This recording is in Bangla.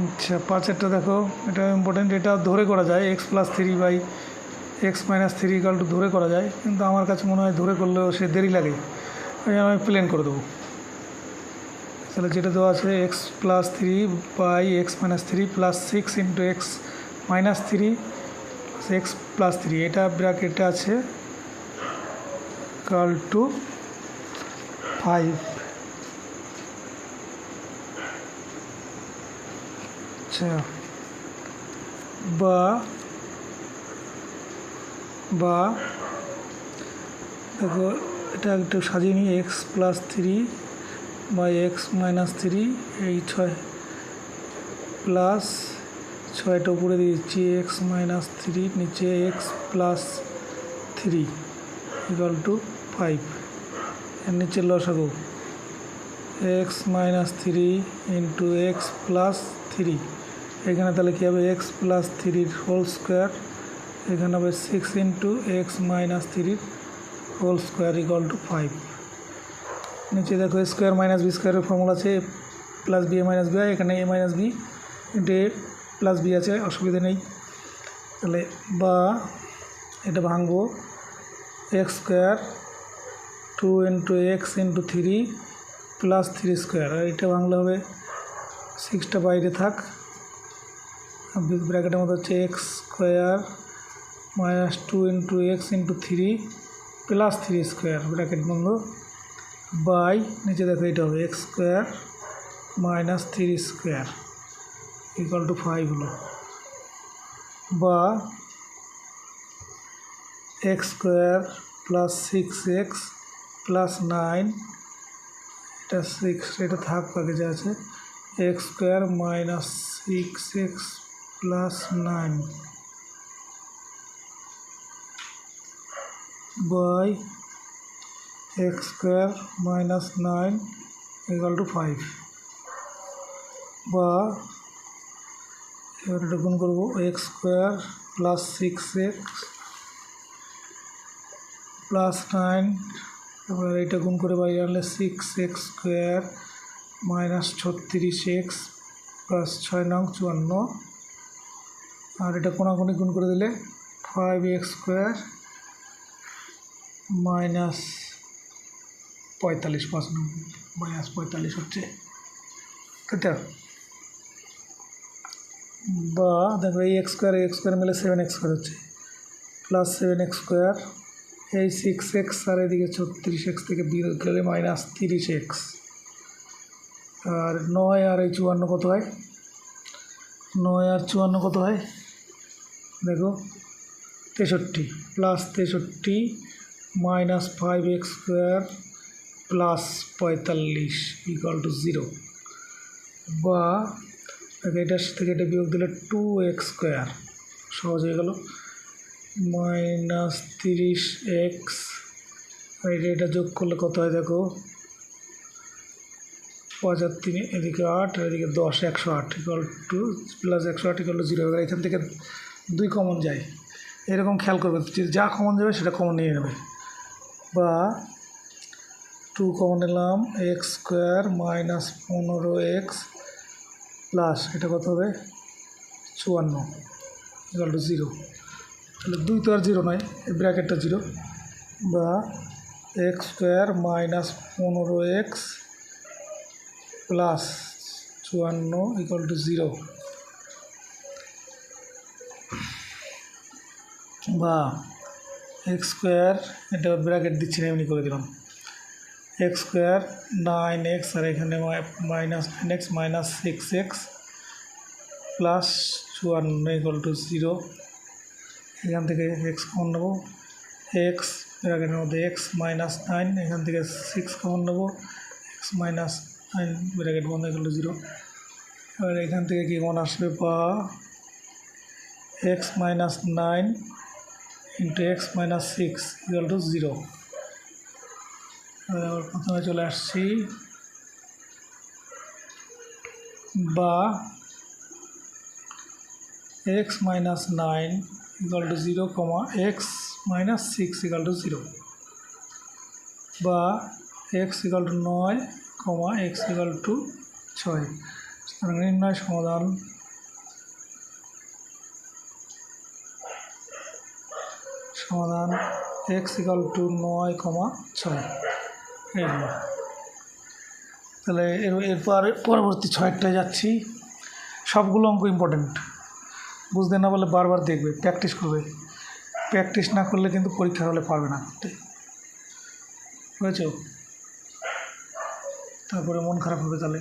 আচ্ছা পাঁচেরটা দেখো। এটা ইম্পর্টেন্ট এটা ধরে করা যায়। X plus three by x minus three equal to ধরে করা যায়। কিন্তু আমার কাছে মনে হয় ধরে করলেও সে দেরি লাগে। ওই আমি প্লেন করে দেবো। তাহলে যেটা দেওয়া আছে x plus three by x minus three plus six into x minus three x plus three এটা ব্র্যাকেটে আছে কাল টু ফাইভ আচ্ছা। বা বা, দেখো, এটা একটু সাজিয়ে নিই এক্স প্লাস থ্রি বা এক্স মাইনাস থ্রি এই ছয় প্লাস ছয়টা উপরে দিচ্ছি এক্স মাইনাস থ্রি নিচে x plus three equal to five এর নিচে লসাগু x minus three into x plus three এখানে তাহলে কী হবে? এক্স প্লাস থ্রির হোল স্কোয়ার এখানে হবে সিক্স ইন্টু এক্স মাইনাস থ্রির whole square equal to five নিচে দেখো স্কোয়ার মাইনাস বি স্কোয়ারের ফর্মুলা আছে plus B A minus B এখানে A minus B into A plus B আছে, অসুবিধা নেই। তাহলে বা এটা ভাঙবো x square two into x into three plus three square আর এটা ভাঙলে হবে সিক্সটা বাইরে থাক। ব্র্যাকেটের মধ্যে হচ্ছে x square minus two into x into three plus three square bracket বন্ধ। বাই নিচে দেখো এটা হবে x square minus three square equal to five হলো। বা x square plus six x plus nine এটা সিক্স এটা থাক পাকে যা আছে। X square minus six x plus nine. By x square minus nine equal to five. বা এবার এটা গুণ করব x square plus six x plus nine. এবার এটা গুণ করে বাইরে আনলে সিক্স এক্স স্কোয়ার মাইনাস ছত্রিশ এক্স প্লাস ছয় নং চুয়ান্ন। আর এটা কোনাকুনি গুণ করে দিলে ফাইভ এক্স স্কোয়ার মাইনাস পঁয়তাল্লিশ পাঁচ নং মাইনাস পঁয়তাল্লিশ হচ্ছে কত? বা দেখো এই এক্স স্কোয়ার এক্স স্কোয়ার মিলে সেভেন এক্স স্কোয়ার হচ্ছে প্লাস সেভেন এক্স স্কোয়ার এই সিক্স এক্স আর এদিকে ছত্রিশ এক্স থেকে বিয়োগ গেলে মাইনাস তিরিশ এক্স আর নয় আর এই চুয়ান্ন কত হয়? নয় আর চুয়ান্ন কত হয়? দেখো, তেষট্টি প্লাস তেষট্টি minus five x square plus পঁয়তাল্লিশ ইকাল টু জিরো বা এটার থেকে এটা বিয়োগ দিলে টু এক্স স্কোয়ার সহজ হয়ে গেল। মাইনাস তিরিশ এক্স এটা এটা যোগ করলে কত হয় দেখো? পাঁচ আর তিন এদিকে আট এদিকে দশ, একশো আট ইকাল টু প্লাস একশো আট ইকাল টু জিরো এখান থেকে দুই কমন যায়। এরকম খেয়াল করবে, যে কমন যাবে সেটা কমন নিয়ে নেবে। বা টু কমন নিলাম এক্স স্কোয়ার মাইনাস পনেরো এক্স প্লাস এটা কত হবে? চুয়ান্ন ইকাল টু জিরো তাহলে দুই তো আর জিরো নয়, এই ব্র্যাকেটটা জিরো বা এক্স স্কোয়ার মাইনাস পনেরো এক্স প্লাস চুয়ান্ন ইকুয়াল টু জিরো বা এক্স স্কোয়ার এটা ব্র্যাকেট দিচ্ছি না এমনি করে দিলাম। এক্স স্কোয়ার নাইন এক্স আর এখানে minus nine x minus six x plus চুয়ান্ন ইকুয়াল টু জিরো এখান থেকে এক্স কমন নেব। এক্স ব্র্যাকেটের মধ্যে এক্স মাইনাস নাইন এখান থেকে সিক্স কমন নেব। এক্স মাইনাস নাইন ব্র্যাকেট বন্ধ এগুলো জিরো এবার এখান থেকে কী কমন আসবে? বা x minus nine into x minus six equal to zero প্রথমে চলে আসছি বা x minus nine equal to zero comma x minus six equal to zero বা এক্স ইকাল টু নয় কমা এক্স ইকাল টু ছয়। নির্ণয় সমাধান সমাধান এক্স ইকাল টু নয় কমা ছয়। তাহলে এর, এরপর পরবর্তী ছয়টায় যাচ্ছি। সবগুলো অঙ্ক ইম্পর্টেন্ট বুঝতে না পারলে বারবার দেখবে প্র্যাকটিস করবে। প্র্যাকটিস না করলে কিন্তু পরীক্ষার হলে পারবে না। করতে বুঝেছ? তারপরে মন খারাপ হবে তাহলে।